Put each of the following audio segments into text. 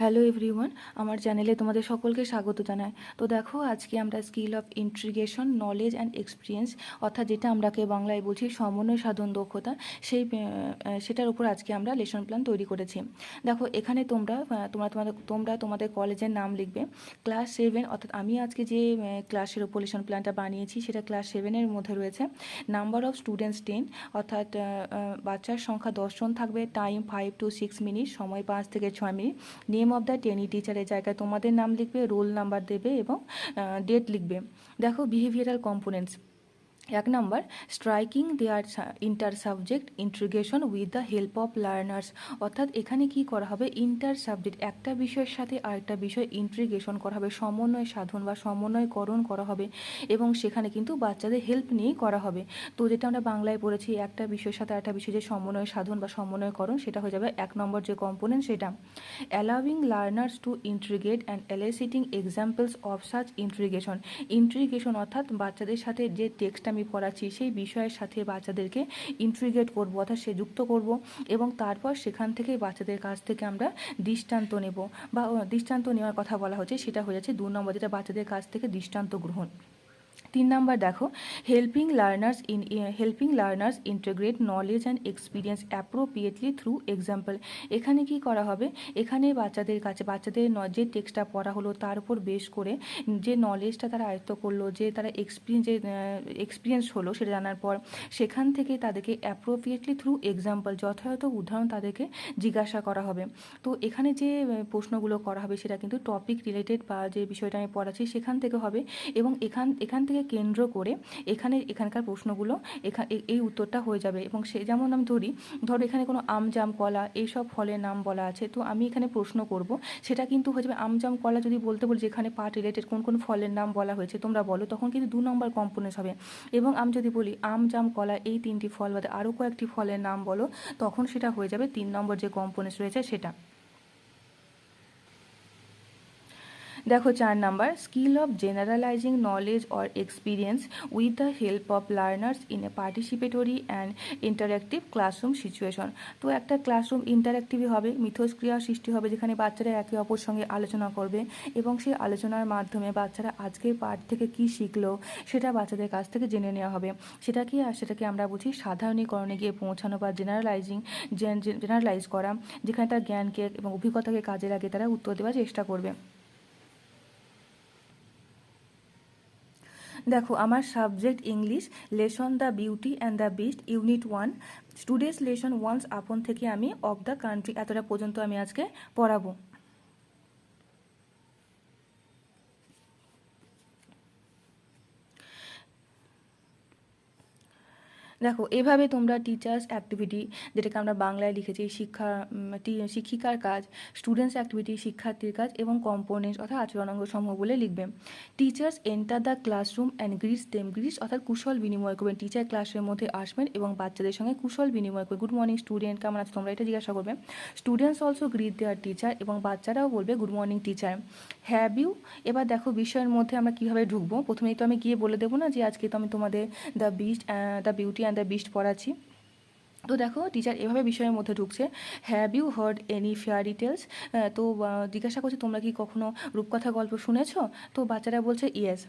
Hello everyone আমার চ্যানেলে তোমাদের সকলকে স্বাগত জানাই। তো দেখো, আজকে আমরা skill of integration knowledge and experience অর্থাৎ যেটা আমরাকে বাংলায় বলছি সমন্বয় সাধন দক্ষতা, সেই সেটার উপর আজকে আমরা লেসন প্ল্যান তৈরি করেছি। দেখো, এখানে তোমরা তোমরা তোমাদের তোমরা তোমাদের কলেজের নাম লিখবে ক্লাস সেভেন অর্থাৎ আমি আজকে যে ক্লাসের উপর লেসন প্ল্যানটা বানিয়েছি, সেটা ক্লাস সেভেনের মধ্যে রয়েছে। নাম্বার অফ স্টুডেন্টস টেন অর্থাৎ বাচ্চার সংখ্যা দশজন থাকবে time five to six minute সময় পাঁচ থেকে ছয় মিনিট নেম অফ দ্য টেনি টিচারের জায়গায় তোমাদের নাম লিখবে রোল নাম্বার দেবে এবং ডেট লিখবে। দেখো বিহেভিয়ারাল কম্পোনেন্টস এক নম্বর striking their inter subject integration with the help of learners অর্থাৎ এখানে কি করা হবে? ইন্টার সাবজেক্ট একটা বিষয়ের সাথে আরেকটা বিষয় ইন্ট্রিগেশন করা হবে। সমন্বয় সাধন বা সমন্বয়করণ করা হবে এবং সেখানে কিন্তু বাচ্চাদের হেল্প নিয়েই করা হবে। তো যেটা আমরা বাংলায় পড়েছি, একটা বিষয়ের সাথে আরেকটা বিষয় যে সমন্বয় সাধন বা সমন্বয়করণ, সেটা হয়ে যাবে। এক নম্বর যে কম্পোনেন্ট সেটা। Allowing learners to integrate and eliciting examples of such integration integration অর্থাৎ বাচ্চাদের সাথে যে টেক্সট আমি পড়াচ্ছি, সেই বিষয়ের সাথে বাচ্চাদেরকে ইন্ট্রিগেট করব, অর্থাৎ সে যুক্ত করব এবং তারপর সেখান থেকে বাচ্চাদের কাছ থেকে আমরা দৃষ্টান্ত নেব বা দৃষ্টান্ত নেওয়ার কথা বলা হচ্ছে, সেটা হয়ে যাচ্ছে দু নম্বর যেটা বাচ্চাদের কাছ থেকে দৃষ্টান্ত গ্রহণ। তিন নাম্বার দেখো helping learners in helping learners integrate knowledge and experience appropriately through example এখানে কি করা হবে? এখানে বাচ্চাদের কাছে, বাচ্চাদের যে টেক্সটটা পড়া হলো তার উপর বেশ করে যে নলেজটা তারা আয়ত্ত করল, যে তারা এক্সপিরিয়েন্স যে এক্সপিরিয়েন্স হলো সেটা জানার পর সেখান থেকে তাদেরকে অ্যাপ্রোপ্রিয়েটলি থ্রু এক্সাম্পল যথাযথ উদাহরণ তাদেরকে জিজ্ঞাসা করা হবে। তো এখানে যে প্রশ্নগুলো করা হবে সেটা কিন্তু টপিক রিলেটেড বা যে বিষয়টা আমি পড়াচ্ছি সেখান থেকে হবে এবং এখান এখান থেকে কেন্দ্র করে এখানে এখানকার প্রশ্নগুলো এই উত্তরটা হয়ে যাবে। এবং সে, যেমন আমি ধরি, ধরো এখানে কোনো আম, জাম, কলা এইসব ফলের নাম বলা আছে, তো আমি এখানে প্রশ্ন করব, সেটা কিন্তু হয়ে যাবে আম, জাম, কলা যদি বলতে বলি যেখানে পার্ট রিলেটেড কোন কোন ফলের নাম বলা হয়েছে, তোমরা বলো, তখন কিন্তু দু নম্বর কম্পোনেন্স হবে। এবং আমি যদি বলি আম, জাম, কলা এই তিনটি ফল বাদে আরও কয়েকটি ফলের নাম বলো, তখন সেটা হয়ে যাবে তিন নম্বর যে কম্পোনেন্স রয়েছে সেটা। দেখো চার number skill of generalising knowledge or experience with the help of learners in a participatory and interactive classroom situation তো একটা ক্লাসরুম ইন্টারাক্টিভই হবে মিথস্ক্রিয়া সৃষ্টি হবে যেখানে বাচ্চারা একে অপর সঙ্গে আলোচনা করবে এবং সেই আলোচনার মাধ্যমে বাচ্চারা আজকের পাঠ থেকে কি শিখলো সেটা বাচ্চাদের কাছ থেকে জেনে নেওয়া হবে। সেটা কি আর সেটাকে আমরা বুঝি সাধারণীকরণে গিয়ে পৌঁছানো বা জেনারেলাইজিং জেনারেলাইজ করা, যেখানে তার জ্ঞানকে এবং অভিজ্ঞতাকে কাজে লাগিয়ে তারা উত্তর দেওয়ার চেষ্টা করবে। দেখো, আমার subject English lesson the beauty and the beast unit one students lesson once upon থেকে আমি অফ দ্য কান্ট্রি এতটা পর্যন্ত আমি আজকে পড়াবো। দেখো, এভাবে তোমরা টিচার্স অ্যাক্টিভিটি যেটাকে আমরা বাংলায় লিখেছি, শিক্ষা শিক্ষিকার কাজ স্টুডেন্টস অ্যাক্টিভিটি শিক্ষার্থীর কাজ এবং কম্পোনেন্টস অর্থাৎ আচরণাঙ্গ সমূহ বলে লিখবে। Teachers enter the classroom and greets them greets অর্থাৎ কুশল বিনিময় করবেন টিচার ক্লাসের মধ্যে আসবেন এবং বাচ্চাদের সঙ্গে কুশল বিনিময় করবে। গুড মর্নিং স্টুডেন্ট কেমন আছো? তোমরা এটা জিজ্ঞাসা করবে। Students also greet their teacher এবং বাচ্চারাও বলবে good morning teacher have you এবার দেখো, বিষয়ের মধ্যে আমরা কীভাবে ঢুকবো? প্রথমেই তো আমি গিয়ে বলে দেবো না যে আজকে তো আমি তোমাদের the beast the beauty the beast পড়াচ্ছি। তো দেখো টিচার এভাবে বিষয়ের মধ্যে ঢুকছে। Have you heard any fairy tales তো জিজ্ঞাসা করছে, তোমরা কি কখনো রূপকথা গল্প শুনেছো? তো বাচ্চারা বলছে yes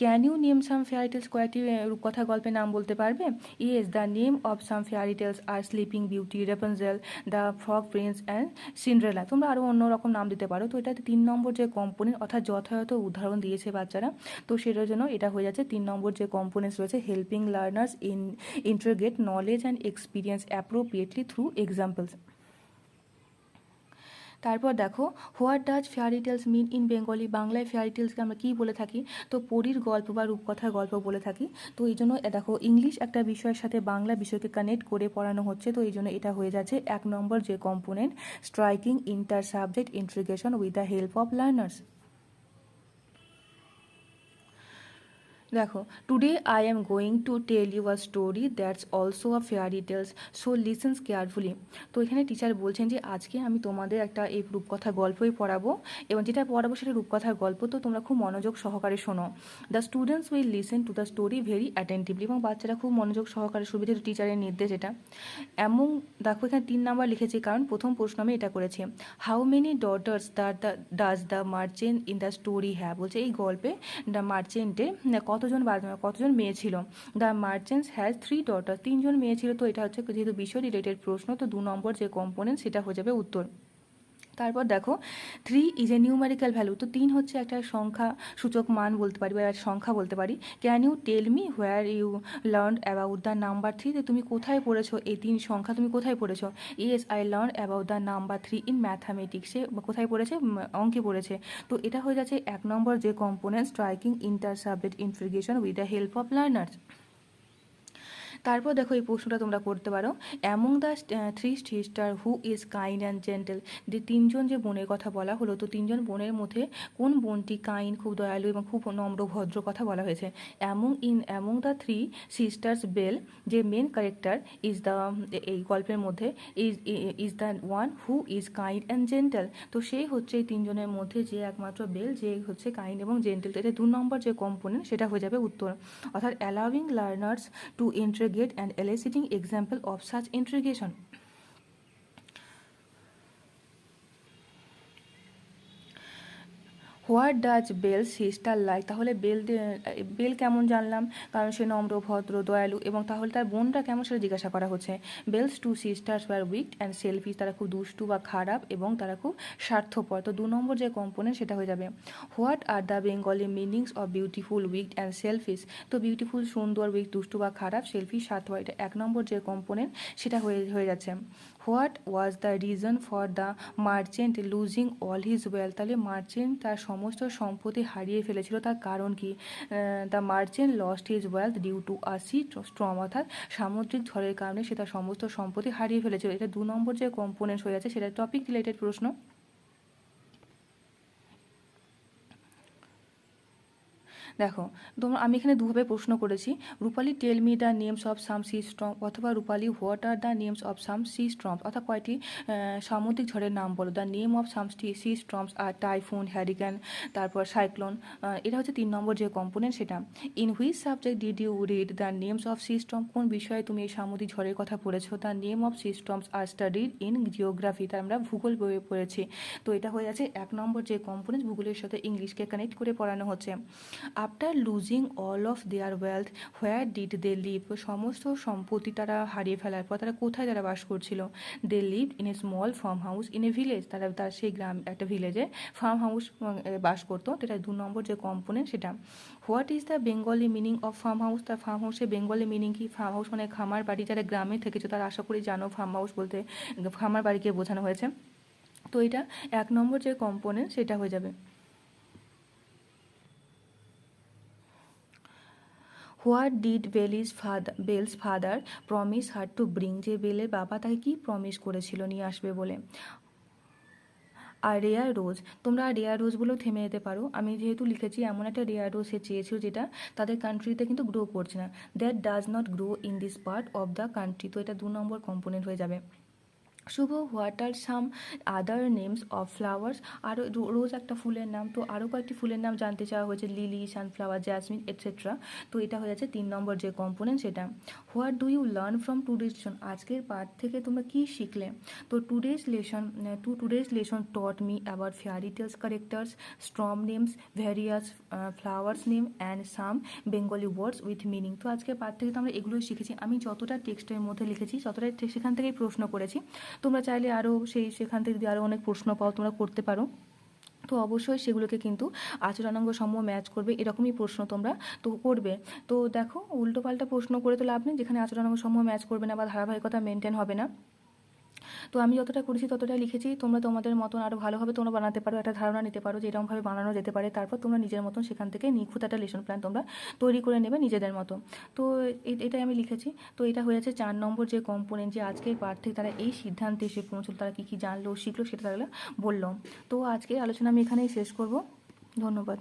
can you name some fairy tales কয়েকটি রূপকথা গল্পের নাম বলতে পারবে? Yes the name of some fairy tales are sleeping beauty Rapunzel the frog prince and Cinderella তোমরা আরও অন্য রকম নাম দিতে পারো। তো এটাতে তিন নম্বর যে কম্পোনেন্ট অর্থাৎ যথাযথ উদাহরণ দিয়েছে বাচ্চারা, তো সেটার জন্য এটা হয়ে যাচ্ছে তিন নম্বর যে কম্পোনেন্টস রয়েছে helping learners in integrate knowledge and experience appropriately through examples তারপর দেখো what does fairy tales mean in Bengali বাংলায় ফেয়ারি টেলসকে আমরা কী বলে থাকি? তো পরীর গল্প বা রূপকথার গল্প বলে থাকি। তো এই জন্য দেখো ইংলিশ একটা বিষয়ের সাথে বাংলা বিষয়কে কানেক্ট করে পড়ানো হচ্ছে। তো এই জন্য এটা হয়ে যাচ্ছে এক নম্বর যে component striking inter subject integration with the help of learners দেখো today I am going to tell you a story that's also a fairy tales so listens carefully তো এখানে টিচার বলছেন যে, আজকে আমি তোমাদের একটা এই রূপকথার গল্পই পড়াবো এবং যেটা পড়াবো সেটা রূপকথার গল্প, তো তোমরা খুব মনোযোগ সহকারে শোনো। The students will listen to the story very attentively এবং বাচ্চারা খুব মনোযোগ সহকারে সুবিধে টিচারের নির্দেশ এটা। এমন, দেখো এখানে তিন নাম্বার লিখেছি, কারণ প্রথম প্রশ্ন আমি এটা করেছি। How many daughters the does the merchant in the story have বলছে, এই গল্পে দ্য মার্চেন্টে কতজন কতজন মেয়ে ছিল? The merchants has three daughter, তিনজন মেয়ে ছিল। তো এটা হচ্ছে যেহেতু বিষয় রিলেটেড প্রশ্ন, তো দু নম্বর যে কম্পোনেন্ট সেটা হয়ে যাবে উত্তর। তারপর দেখো three is a numerical value তো তিন হচ্ছে একটা সংখ্যা সূচক মান বলতে পারি বা সংখ্যা বলতে পারি। Can you tell me where you learn about the number three যে তুমি কোথায় পড়েছো এই তিন সংখ্যা, তুমি কোথায় পড়েছো? Yes I learn about the number three in ম্যাথামেটিক্সে কোথায় পড়েছে? অঙ্কে পড়েছে। তো এটা হয়ে যাচ্ছে এক নম্বর যে component striking inter subject integration with the help of learners তারপর দেখো এই প্রশ্নটা তোমরা করতে পারো। Among the three sister who is kind and gentle যে তিনজন যে বোনের কথা বলা হলো, তো তিনজন বোনের মধ্যে কোন বোনটি কাইন্ড খুব দয়ালু এবং খুব নম্র, ভদ্র কথা বলা হয়েছে? Among in among the three sisters Belle যে মেন ক্যারেক্টার ইজ দ্য এই গল্পের মধ্যে is is the one who is kind and gentle তো সেই হচ্ছে এই তিনজনের মধ্যে যে একমাত্র বেল যে হচ্ছে কাইন্ড এবং জেন্টেল এটা দু নম্বর যে কম্পোনেন্ট সেটা হয়ে যাবে উত্তর। অর্থাৎ allowing learners to integrate and eliciting example of such integration what does Belle sister like? তাহলে বেল বেল কেমন জানলাম? কারণ সে নম্র, ভদ্র, দয়ালু এবং তাহলে তার বোনটা কেমন সেটা জিজ্ঞাসা করা হচ্ছে। Belle's two sisters were weak and selfish, তারা খুব দুষ্টু বা খারাপ এবং তারা খুব স্বার্থপর। তো দু নম্বর যে কম্পোনেন্ট সেটা হয়ে যাবে। What are the Bengali meanings of beautiful weak and selfish? তো বিউটিফুল, সুন্দর উইক দুষ্টু বা খারাপ সেলফি স্বার্থপর এটা এক নম্বর যে কম্পোনেন্ট সেটা হয়ে হয়ে যাচ্ছে। What was the reason for the merchant losing all his wealth? তাহলে মার্চেন্ট তার সমস্ত সম্পত্তি হারিয়ে ফেলেছিল। তার কারণ কি? The merchant lost his wealth due to a sea storm, অর্থাৎ সামুদ্রিক ঝড়ের কারণে সে তার সমস্ত সম্পত্তি হারিয়ে ফেলেছিল। এটা দু নম্বর যে কম্পোনেন্ট হয়ে যাচ্ছে সেটা টপিক রিলেটেড প্রশ্ন। দেখো তোমরা আমি এখানে দুভাবে প্রশ্ন করেছি। Rupali tell me the names of some sea storm অথবা Rupali what are the names of some sea storms অর্থাৎ আহ, সামুদ্রিক ঝড়ের নাম বলো। The name of some sea storms are typhoon hurricane তারপর সাইক্লোন এটা হচ্ছে তিন নম্বর যে কম্পোনেন্ট সেটা। In which subject did you read the names of sea storm কোন বিষয়ে তুমি এই সামুদ্রিক ঝড়ের কথা পড়েছো? The name of sea storms are studied in geography তার আমরা ভূগোল বইয়ে পড়েছি। তো এটা হয়ে যাচ্ছে এক নম্বর যে কম্পোনেন্ট ভূগোলের সাথে ইংলিশকে কানেক্ট করে পড়ানো হচ্ছে। After losing all of their wealth where did they live সমস্ত সম্পত্তি তারা হারিয়ে ফেলার পর তারা কোথায় তারা বাস করছিল? They live in a small farm house in a village তারা, তার সেই গ্রাম, একটা ভিলেজে ফার্ম হাউস বাস করতো। তো এটা দু নম্বর যে কম্পোনেন্ট সেটা। What is the Bengali meaning of farm house তার ফার্ম হাউসের বেঙ্গলি মিনিং কি? ফার্ম হাউস মানে খামার বাড়ি যারা গ্রামে থেকেছে, তারা আশা করি জানো ফার্ম হাউস বলতে খামার বাড়িকে বোঝানো হয়েছে। তো এটা এক নম্বর যে কম্পোনেন্ট সেটা হয়ে যাবে। What did Belle's father Belle's father promise her to bring যে বেলের বাবা তাকে কি প্রমিস করেছিল? নিয়ে আসবে বলে। আর রেয়ার রোজ তোমরা রেয়ার রোজগুলো থেমে যেতে পারো। আমি যেহেতু লিখেছি, এমন একটা রেয়ার রোজ সে চেয়েছিল যেটা তাদের কান্ট্রিতে কিন্তু গ্রো করছে না। That does not grow in this part of the country তো এটা দু নম্বর কম্পোনেন্ট হয়ে যাবে। Shubho what are some other names of flowers আরও রোজ একটা ফুলের নাম, তো আরও কয়েকটি ফুলের নাম জানতে চাওয়া হয়েছে লিলি সানফ্লাওয়ার জ্যাসমিন এটসেট্রা তো এটা হয়ে যাচ্ছে তিন নম্বর যে কম্পোনেন্ট সেটা। What do you learn from today's lesson আজকের পাঠ থেকে তোমরা কী শিখলে? তো today's lesson to today's lesson taught me about fairy tales characters storm names various flowers name and some Bengali words with meaning তো আজকের পাঠ থেকে তো আমরা এগুলোই শিখেছি। আমি যতটা টেক্সটের মধ্যে লিখেছি, ততটাই সেখান থেকেই প্রশ্ন করেছি। তোমরা চাইলে আরও সেই, সেখান থেকে যদি আরও অনেক প্রশ্ন পাও, তোমরা করতে পারো। তো অবশ্যই সেগুলোকে কিন্তু আচরণাঙ্গ সম ম্যাচ করবে, এরকমই প্রশ্ন তোমরা তো করবে। তো দেখো, উল্টোপাল্টা প্রশ্ন করে তো লাভ নেই, যেখানে আচরণাঙ্গ সম ম্যাচ করবে না বা ধারাবাহিকতা মেনটেন হবে না। তো আমি যতটা করেছি ততটাই লিখেছি। তোমরা তোমাদের মতন আরও ভালোভাবে তোমরা বানাতে পারো, একটা ধারণা নিতে পারো যে এরকমভাবে বানানো যেতে পারে। তারপর তোমরা নিজের মতন সেখান থেকে নিখুঁত একটা লেসন প্ল্যান তোমরা তৈরি করে নেবে নিজেদের মতো। তো এটাই আমি লিখেছি। তো এটা হয়েছে চার নম্বর যে কম্পোনেন্ট যে আজকের পাঠ থেকে তারা এই সিদ্ধান্তে এসে পৌঁছলো, তারা কী কী জানলো, শিখলো সেটা তারা বলল। তো আজকের আলোচনা আমি এখানেই শেষ করব। ধন্যবাদ।